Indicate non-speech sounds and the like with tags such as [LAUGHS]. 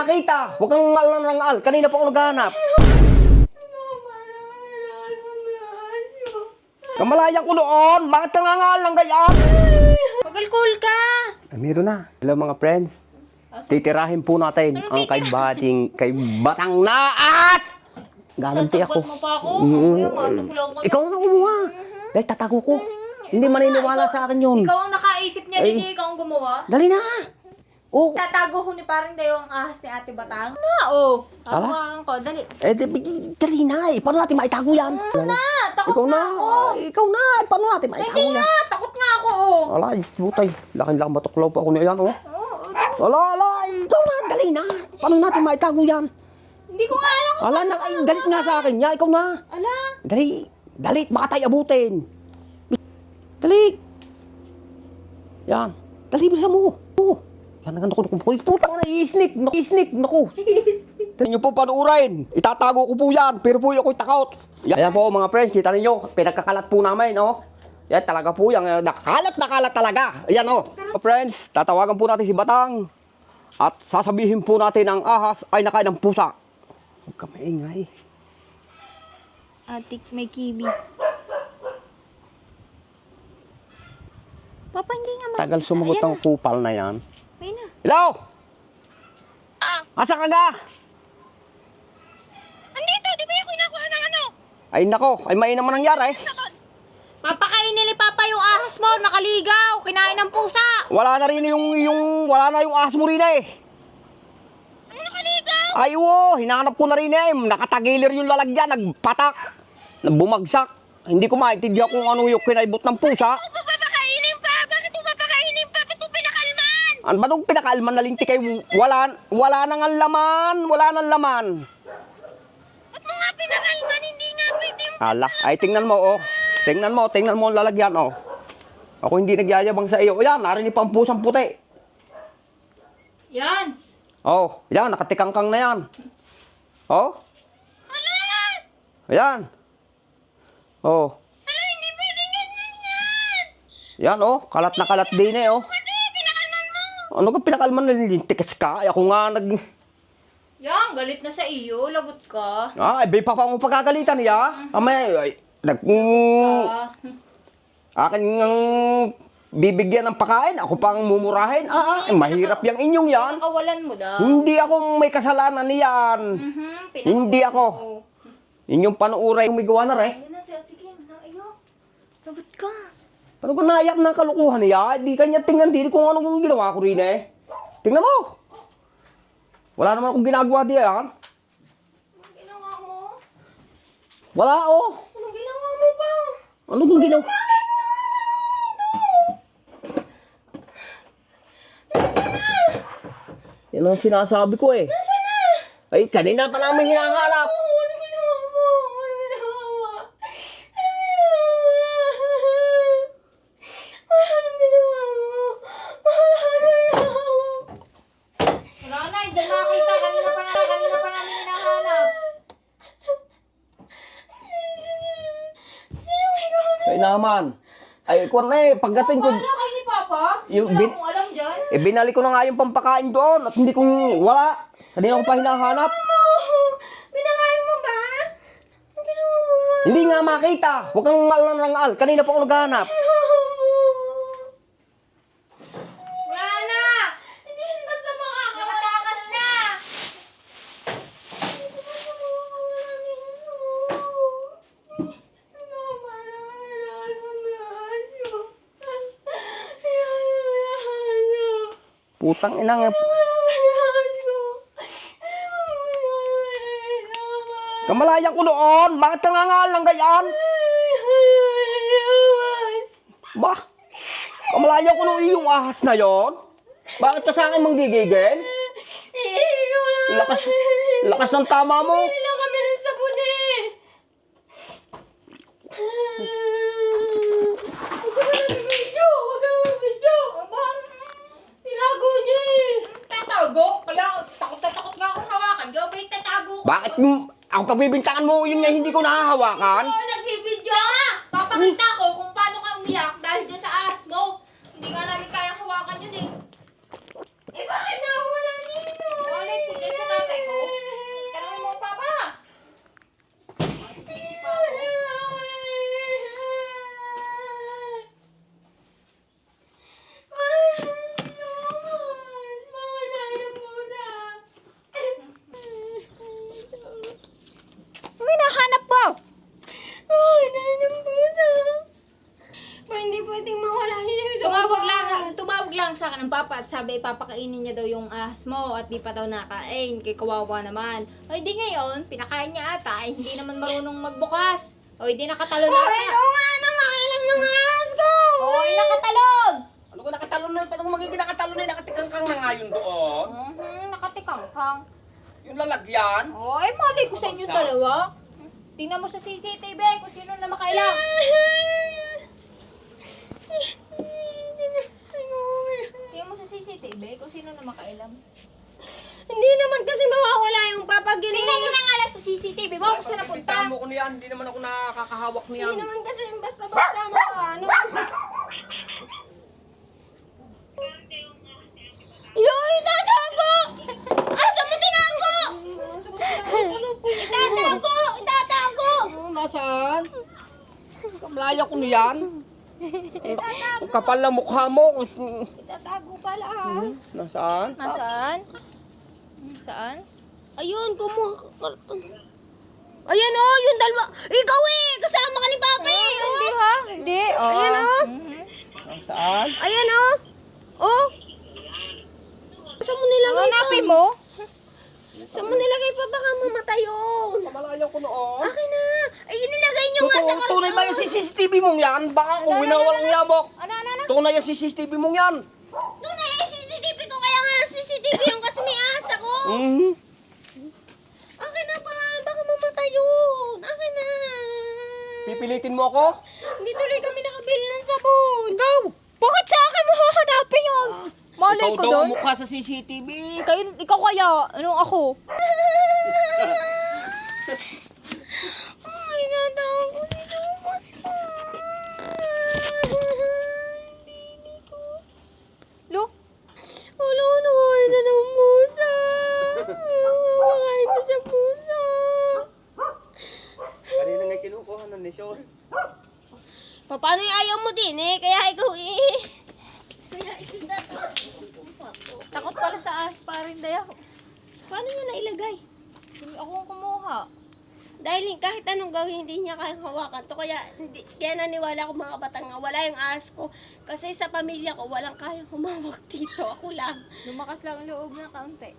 makita. Huwag kang ngal ng ngal. Kanina pa ako naghahanap. Kamalayan ko noon. Bakit ka ngangal ng gayaan? Magalkol ka! Ay, meron na. Hello mga friends. Titirahin po natin ang kay Bating, kay Batang Naas! Gaganti ako. Sasabot mo pa ako? Mm. Kuya, matuklaw ko. Ikaw na kumuha. Dahil tatago ko. Hindi maniniwala sa akin yun. Ikaw ang nakaisip niya, Ay. hindi ikaw ang gumawa. Dali na. Oh, Tatago ko ni parang dayo ang ahas ni Ate Batang. Na, oh. Ala? Tabuhan ko, dali. eh, di- dali na eh. Paano natin maitago yan? Na, takot Ikaw na, na. ako. Ikaw na. Paano natin maitago Hindi yan? na, takot nga ako, oh. Ala, butay. Laking-laking batuklaw pa ako niyan, oh. Oo. Ala, ala. Ikaw na. Dali na. Paano natin maitago yan? Hindi ko nga alam Ala, na, ay, galit nga sa akin. Ya, ikaw na. Ala, Dali. Dali. Baka tayo abutin. Dali. Yan. Dali, bisa mo. Oh. Yan ang naku, naku, putang na, i-sneak, naku, i-sneak, naku. Tingnan niyo po panuurain. Itatago ko po yan, pero po ako'y takot. Yan. Ayan po mga friends, kita ninyo, pinagkakalat po namin, oh. Yan talaga po yan, eh, nakalat na kalat talaga. Ayan oh. Mga friends, tatawagan po natin si Batang. At sasabihin po natin ang ahas ay nakain ng pusa. Huwag ka maingay. Atik may kibi. Papa, hindi nga ma- Tagal sumagot Ayan ang kupal na yan. Hello? Asa ka ga? Andito, di ba yung kinakuha ng ano? Ay nako, ay may naman nangyari. Papakainin ni Papa yung ahas mo, nakaligaw, kinain ng pusa. Wala na rin yung, yung, wala na yung ahas mo rin eh. Ano nakaligaw? Ay wo, hinanap ko na rin eh. Nakatagilir yung lalagyan, nagpatak, bumagsak. Hindi ko maintindihan kung ano yung kinaibot ng pusa. Mo papakainin pa! Bakit mo papakainin pa? Ba't mo pinakalman? Ano ba nung pinakalman na linti kayo? Wala, wala nang ang laman, wala nang laman. Ba't mo nga pinakalman? Hindi nga pwede yung... Ala, ay tingnan mo oh. Tingnan mo, tingnan mo ang lalagyan oh. Ako hindi nagyayabang sa iyo. O yan, narinig pa ang pusang puti. Yan. Oh, yan, nakatikangkang na yan. Oh. Ayan. Oh. Ala, hindi pwede ganyan yan! Yan oh, kalat na kalat din eh oh. Ano ka pinakalman na lintikas ka? Ay, ako nga nag... Yan, galit na sa iyo, lagot ka. Ah, ay, pa pa mo pagkagalitan niya. Amay, ay, nag... Mm, Ah, akin ng bibigyan ng pakain, ako pang mumurahin. Ah, ah, eh, mahirap yung inyong yan. nakawalan mo daw. Hindi ako may kasalanan niyan. Mhm, pinakawalan Hindi ako. mo. Inyong panuuray yung may gawa na rin. Ayun na si Ate Kim, iyo. Lagot ka. Ano ko naiyak na kalukuhan niya? Di kanya tingnan din kung ano kung ginawa ko rin eh. Tingnan mo. Wala naman akong ginagawa diyan. Anong ginawa mo? Wala oh. Anong ginawa mo ba? Ano kung ginawa? Yan ang sinasabi ko eh. Ay, kanina pa namin hinahanap. Ano ginawa mo? Ano ginawa mo? Ano ginawa mo? Ano ginawa mo? Wala na, hindi na nakita. Kanina pa na, kanina pa namin hinahanap. Sino ikaw na? Ay naman. Ay, kung na eh, pagdating ko, Wala kayo ni Papa? Yung Wala bin- akong alam dyan. eh, binalik ko na nga yung pampakain doon at hindi kong wala. Kanina ko pa hinahanap. Binakain mo ba? Ano ginawa mo ba? Hindi nga makita. Huwag kang ngal na ngal. Kanina pa ako naghahanap. Wala na! Hindi rin basta makakatakas na! Putang ina nga. Kamalayan ko noon. Bakit ka nga ngal ng gayaan? Ba? Kamalayan ko noon yung ahas na yon. Bakit ka sa akin manggigigil? Lakas, lakas ng tama mo. Hindi kami ng sabon eh! Huwag ka na mag-video! Huwag ka na mag-video! Aba, tinago niya eh! Tatago? Kaya takot na takot nga akong hawakan. Diyo ba yung tatago ko? Bakit mm, ako pagbibintangan mo yun nga hindi ko nahahawakan? Oo, nagbibidyo ka! Papakita ko kung paano ka umiyak dahil dyan sa ahas mo. Hindi nga namin kaya hawakan yun eh. Eh bakit nawala nito? Wala po dyan at sabi papakainin niya daw yung ahas mo at di pa daw nakain, kay kawawa naman. Ay di ngayon, pinakain niya ata, ay hindi naman marunong magbukas. O di nakatalon na ata. nga naman, ilang ng ahas ko! O, nakatalon! Ano ko nakatalon na? Paano magiging nakatalon na? Nakatikangkang na nga yun doon. Mhm, nakatikangkang. Yung lalagyan. O, ay mali ko sa inyo dalawa. Tingnan mo sa CCTV kung sino na makailang. [LAUGHS] Tingnan mo sa CCTV kung sino na makailang. Hindi naman kasi mawawala yung papagin. Tingnan mo na nga lang sa CCTV mo kung saan napunta. mo ko niyan. Hindi naman ako nakakahawak niyan. Hindi naman kasi basta-basta ano. Yoy, itatago! Asa mo tinago? Itatago! Itatago! Oh, nasaan? Kamlaya ko niyan. Ang kapal na mukha mo. Pala ha. Nasaan? Nasaan? Saan? Ayun, kumuha ka karton. Ayan oh, yung dalawa. Ikaw eh, kasama ka ni Papa eh. Hindi Oh. ha? Hindi. Oh. Ayan, oh. Mhm. Nasaan? Ayan oh. Oh. Saan mo nilagay pa? Hanapin mo? Saan mo nilagay pa? Baka mamatay oh. Kamalayo ko noon. Akin na. Ay, inilagay nyo nga sa Totoo, karton. tunay ba yung CCTV mong yan? Baka kung winawalang yabok. Ano, ano, ano? Tunay yung CCTV mong yan. Doon na yung CCTV ko. Kaya nga CCTV yung kasi may Mhm. Akin na pa. Baka mamatay yun. Akin na. Pipilitin mo ako? Hindi tuloy kami nakabili ng sabon. Ikaw! Bakit sa akin mo hahanapin yun? Malay Ikaw ko daw doon. ang mukha sa CCTV. Kayo, ikaw kaya, anong ako? Ay, natawag ko si Thomas pa. Baby ko. Lu? Wala ko nakuha na ng pusa. Makain na sa pusa. Kanina nga Sean. Pa- Paano yung ayaw mo din eh? Kaya ikaw eh. Kaya ikaw Takot pala sa as pa rin dayo. Paano nyo nailagay? Hindi ako ang kumuha. Dahil kahit anong gawin, hindi niya kayang hawakan to. Kaya, hindi, kaya naniwala ko mga batang nga, wala yung ahas ko. Kasi sa pamilya ko, walang kayang humawak dito. Ako lang. Lumakas lang ang loob na kaunti.